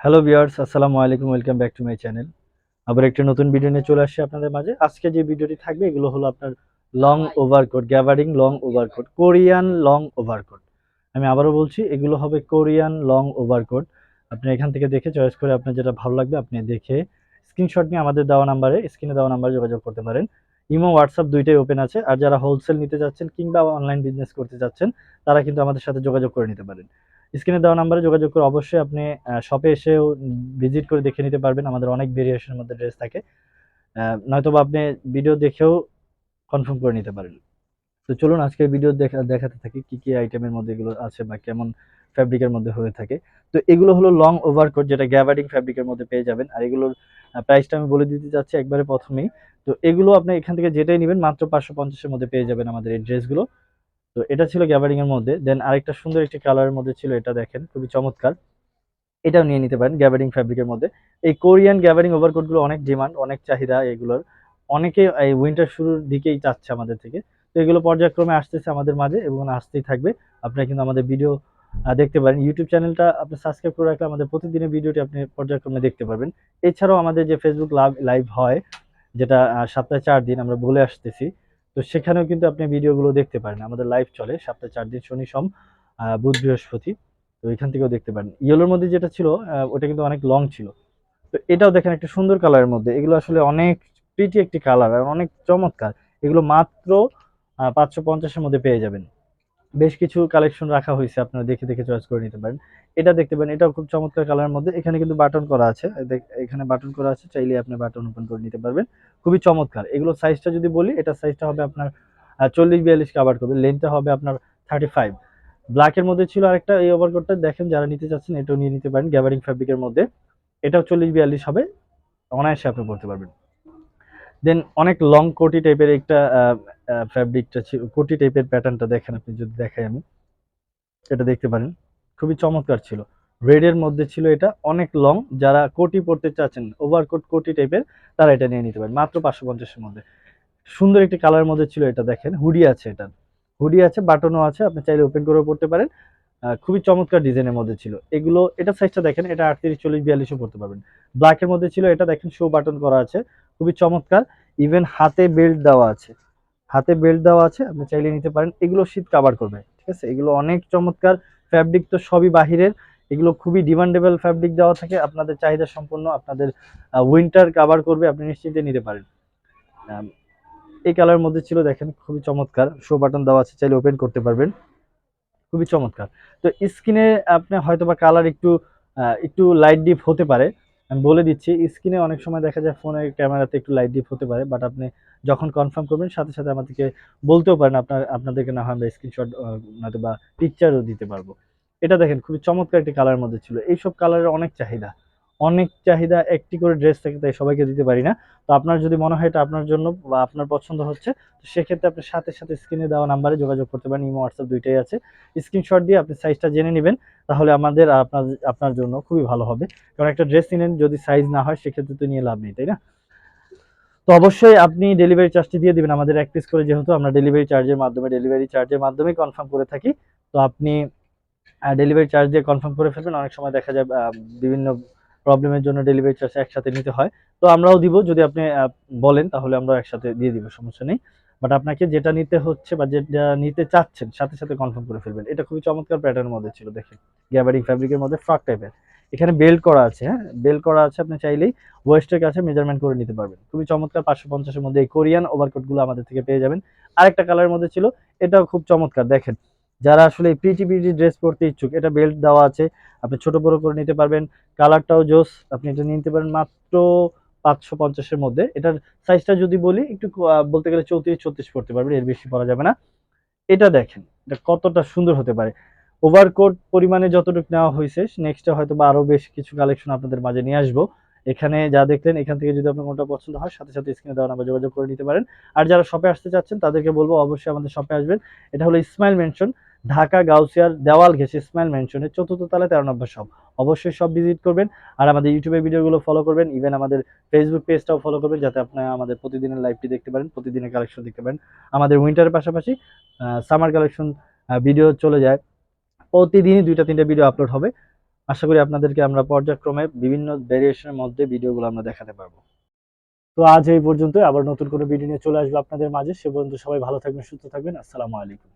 Hello viewers আসসালামু আলাইকুম welcome back to my channel আবার একটা নতুন ভিডিও নিয়ে চলে আসছি আপনাদের মাঝে। আজকে যে ভিডিওটি থাকবে এগুলো হলো আপনার long overcoat gabardine long overcoat Korean long overcoat আমি আবারও বলছি এগুলো হবে কোরিয়ান লং ওভারকোট আপনি এখান থেকে দেখে চয়েস করে আপনার যেটা ভালো লাগবে আপনি দেখে স্ক্রিনশট নিয়ে আমাদের দেওয়া নাম্বারে স্ক্রিনে দেওয়া নাম্বারে যোগাযোগ করতে পারেন। ইমো হোয়াটসঅ্যাপ দুইটাই ওপেন আছে। আর যারা হোলসেল নিতে যাচ্ছেন কিংবা অনলাইন বিজনেস করতে যাচ্ছেন তারা কিন্তু আমাদের সাথে যোগাযোগ করে নিতে পারেন। স্ক্রিনে দেওয়া নাম্বারে যোগাযোগ করে অবশ্যই আপনি শপে এসেও ভিজিট করে দেখে নিতে পারবেন। আমাদের অনেক ভেরিয়েশনের মধ্যে ড্রেস থাকে। আহ, নয়তোবা আপনি ভিডিও দেখেও কনফার্ম করে নিতে পারেন। তো চলুন আজকে ভিডিও দেখা দেখাতে থাকি কি কি আইটেমের মধ্যে এগুলো আছে বা কেমন ফ্যাব্রিকের মধ্যে হয়ে থাকে। তো এগুলো হলো লং ওভারকোট যেটা গ্যাবার্ডিং ফ্যাব্রিকের মধ্যে পেয়ে যাবেন। আর এগুলোর প্রাইসটা আমি বলে দিতে চাচ্ছি একবারে প্রথমেই। তো এগুলো আপনি এখান থেকে যেটাই নেবেন মাত্র পাঁচশো পঞ্চাশের মধ্যে পেয়ে যাবেন আমাদের এই ড্রেসগুলো তো এটা ছিল গ্যাবারিং এর মধ্যে। দেন আরেকটা সুন্দর একটি কালারের মধ্যে ছিল এটা দেখেন, খুবই চমৎকার। এটাও নিয়ে নিতে পারেন গ্যাবারিং ফ্যাব্রিকের মধ্যে। এই কোরিয়ান গ্যাবারিং ওভারকোটগুলো অনেক ডিমান্ড অনেক চাহিদা এগুলোর। অনেকে এই উইন্টার শুরুর দিকেই চাচ্ছে আমাদের থেকে। তো এগুলো পর্যায়ক্রমে আসতেছে আমাদের মাঝে এবং আসতেই থাকবে। আপনারা কিন্তু আমাদের ভিডিও দেখতে পারেন। ইউটিউব চ্যানেলটা আপনি সাবস্ক্রাইব করে রাখলে আমাদের প্রতিদিনের ভিডিওটি আপনি পর্যায়ক্রমে দেখতে পারবেন। এছাড়াও আমাদের যে ফেসবুক লাভ লাইভ হয়, যেটা সপ্তাহে চার দিন আমরা বলে আসতেছি। তো সেখানেও কিন্তু আপনি ভিডিওগুলো দেখতে পারেন। আমাদের লাইভ চলে, সপ্তাহে চার দিন শনি সম বুধ বৃহস্পতি। তো এখান থেকেও দেখতে পারেন। ইয়েলোর মধ্যে যেটা ছিল ওটা কিন্তু অনেক লং ছিল। তো এটাও দেখেন একটা সুন্দর কালারের মধ্যে। এগুলো আসলে অনেক প্রিটি একটি কালার আর অনেক চমৎকার। এগুলো মাত্র পাঁচশো পঞ্চাশের মধ্যে পেয়ে যাবেন। বেশ কিছু কালেকশন রাখা হয়েছে, আপনারা দেখে দেখে চয়েস করে নিতে পারেন। এটা দেখতে পারেন, এটাও খুব চমৎকার কালারের মধ্যে। এখানে কিন্তু বাটন করা আছে। এখানে বাটন করা আছে, চাইলে আপনি বাটন ওপেন করে নিতে পারবেন। খুবই চমৎকার। এগুলো সাইজটা যদি বলি, এটা সাইজটা হবে আপনার চল্লিশ বিয়াল্লিশ কাভার করবে। লেন্থটা হবে আপনার থার্টি ফাইভ ব্ল্যাকের মধ্যে ছিল আরেকটা, এই ওভার ওভারকোটটা দেখেন, যারা নিতে চাচ্ছেন, এটাও নিয়ে নিতে পারেন গ্যাবারিং ফ্যাব্রিকের মধ্যে। এটাও চল্লিশ বিয়াল্লিশ হবে। অনায়াসে আপনি পড়তে পারবেন। দেন অনেক লং কোটি টাইপের একটা ফ্যাব্রিকটা ছিল কোটি টাইপের প্যাটার্নটা দেখেন আপনি যদি দেখাই আমি। এটা দেখতে পারেন। খুবই চমৎকার ছিল। রেডের মধ্যে ছিল এটা। অনেক লং যারা কোটি পড়তে চাচ্ছেন ওভারকোট কোটি টাইপের তারা এটা নিয়ে নিতে পারেন। মাত্র পাঁচশো পঞ্চাশের মধ্যে। সুন্দর একটি কালারের মধ্যে ছিল এটা দেখেন। হুডি আছে এটা। হুডি আছে বাটনও আছে, আপনি চাইলে ওপেন করেও পড়তে পারেন। খুবই চমৎকার ডিজাইনের মধ্যে ছিল। এগুলো, এটা সাইজটা দেখেন, এটা আটত্রিশ, চল্লিশ, বিয়াল্লিশও পড়তে পারবেন। ব্ল্যাকের মধ্যে ছিল এটা, দেখেন শো বাটন করা আছে। খুবই চমৎকার। ইভেন হাতে বেল্ট দেওয়া আছে। হাতে বেল্ট দেওয়া আছে, আপনি চাইলে নিতে পারেন। এগুলো শীত কাভার করবে, ঠিক আছে? এগুলো অনেক চমৎকার। ফ্যাব্রিক তো সবই বাহিরের। এগুলো খুবই ডিমান্ডেবল ফ্যাব্রিক দেওয়া থাকে। আপনাদের চাহিদা সম্পন্ন, আপনাদের উইন্টার কাভার করবে, আপনি নিশ্চিন্তে নিতে পারেন। এই কালার মধ্যে ছিল, দেখেন, খুবই চমৎকার। শো বাটন দেওয়া আছে, চাইলে ওপেন করতে পারবেন। খুবই চমৎকার। তো স্কিনে আপনি হয়তো বা কালার একটু একটু লাইট ডিপ হতে পারে। আমি বলে দিচ্ছি স্ক্রিনে অনেক সময় দেখা যায় ফোনের ক্যামেরাতে একটু লাইট ডিপ হতে পারে বাট আপনি যখন কনফার্ম করবেন, সাথে সাথে আমাদেরকে বলতেও পারেন আপনার, আপনাদেরকে না হয় আমরা স্ক্রিনশট নয়তো বা পিকচারও দিতে পারব। এটা দেখেন, খুবই চমৎকার একটি কালারের মধ্যে ছিল। এইসব কালারের অনেক চাহিদা। অনেক চাহিদা একটি করে ড্রেস থাকে, তাই সবাইকে দিতে পারি না। তো আপনার যদি মনে হয় এটা আপনার জন্য বা আপনার পছন্দ হচ্ছে, তো সেক্ষেত্রে আপনি সাথে সাথে স্ক্রিনে দেওয়া নাম্বারে যোগাযোগ করতে পারেন। ইমো হোয়াটসঅ্যাপ দুইটাই আছে। স্ক্রিনশট দিয়ে আপনি সাইজটা জেনে নেবেন, তাহলে আমাদের আপনার আপনার জন্য খুবই ভালো হবে। কারণ একটা ড্রেস নিলেন যদি সাইজ না হয়, সেক্ষেত্রে তো নিয়ে লাভ নেই, তাই না? তো অবশ্যই আপনি ডেলিভারি চার্জটি দিয়ে দিবেন। আমাদের এক পিস করে যেহেতু আমরা ডেলিভারি চার্জের মাধ্যমে ডেলিভারি চার্জের মাধ্যমে কনফার্ম করে থাকি, তো আপনি ডেলিভারি চার্জ দিয়ে কনফার্ম করে ফেলবেন। অনেক সময় দেখা যায় বিভিন্ন প্রবলেমের জন্য ডেলিভারি চার্জ একসাথে নিতে হয়। তো আমরাও দিব, যদি আপনি বলেন তাহলে আমরা একসাথে দিয়ে দিব, সমস্যা নেই। বাট আপনাকে যেটা নিতে হচ্ছে বা যেটা নিতে চাচ্ছেন, সাথে সাথে কনফার্ম করে ফেলবেন। এটা খুবই চমৎকার প্যাটার্নের মধ্যে ছিল, দেখেন। গ্যাবারিং ফ্যাব্রিকের মধ্যে ফ্রক টাইপের এখানে বেল্ট করা আছে হ্যাঁ? বেল্ট করা আছে, আপনি চাইলেই ওয়েস্টের কাছে মেজারমেন্ট করে নিতে পারবেন। খুবই চমৎকার, পাঁচশো পঞ্চাশের মধ্যে এই কোরিয়ান ওভারকোটগুলো আমাদের থেকে পেয়ে যাবেন। আরেকটা কালারের মধ্যে ছিল, এটাও খুব চমৎকার, দেখেন। যারা আসলে প্রিটি প্রিটি ড্রেস পরতে ইচ্ছুক, এটা বেল্ট দেওয়া আছে, আপনি ছোট বড় করে নিতে পারবেন। কালারটাও জোস, আপনি এটা নিতে পারেন মাত্র পাঁচশো পঞ্চাশের মধ্যে। এটার সাইজটা যদি বলি, একটু বলতে গেলে চৌত্রিশ, ছত্রিশ পড়তে পারবেন, এর বেশি পরা যাবে না। এটা দেখেন, এটা কতটা সুন্দর হতে পারে। ওভারকোট পরিমাণে যতটুকু নেওয়া হয়েছে নেক্সটে হয়তো বা আরও বেশ কিছু কালেকশন আপনাদের মাঝে নিয়ে আসব। এখানে যা দেখলেন, এখান থেকে যদি আপনার কোনটা পছন্দ হয়, সাথে সাথে স্ক্রিনে দেওয়া নাম্বার যোগাযোগ করে নিতে পারেন। আর যারা শপে আসতে চাচ্ছেন, তাদেরকে বলব অবশ্যই আমাদের শপে আসবেন। এটা হলো ইসমাইল মেনশন ঢাকা গাউসিয়ার দেওয়াল ঘেসে ইসমাইল মেনশনের চতুর্থ তলায় তেরো নম্বর শপ অবশ্যই সব ভিজিট করবেন। আর আমাদের ইউটিউবে ভিডিওগুলো ফলো করবেন। ইভেন আমাদের ফেসবুক পেজটাও ফলো করবেন, যাতে আপনারা আমাদের প্রতিদিনের লাইভটি দেখতে পারেন, প্রতিদিনের কালেকশন দেখতে পারেন। আমাদের উইন্টারের পাশাপাশি সামার কালেকশন ভিডিও চলে যায়। প্রতিদিনই দুইটা, তিনটা ভিডিও আপলোড হবে। আশা করি আপনাদেরকে আমরা পর্যায়ক্রমে বিভিন্ন ভেরিয়েশনের মধ্যে ভিডিওগুলো আমরা দেখাতে পারব। তো আজ এই পর্যন্ত আবার নতুন কোনো ভিডিও নিয়ে চলে আসব আপনাদের মাঝে। সে পর্যন্ত সবাই ভালো থাকবেন, সুস্থ থাকবেন। আসসালামু আলাইকুম।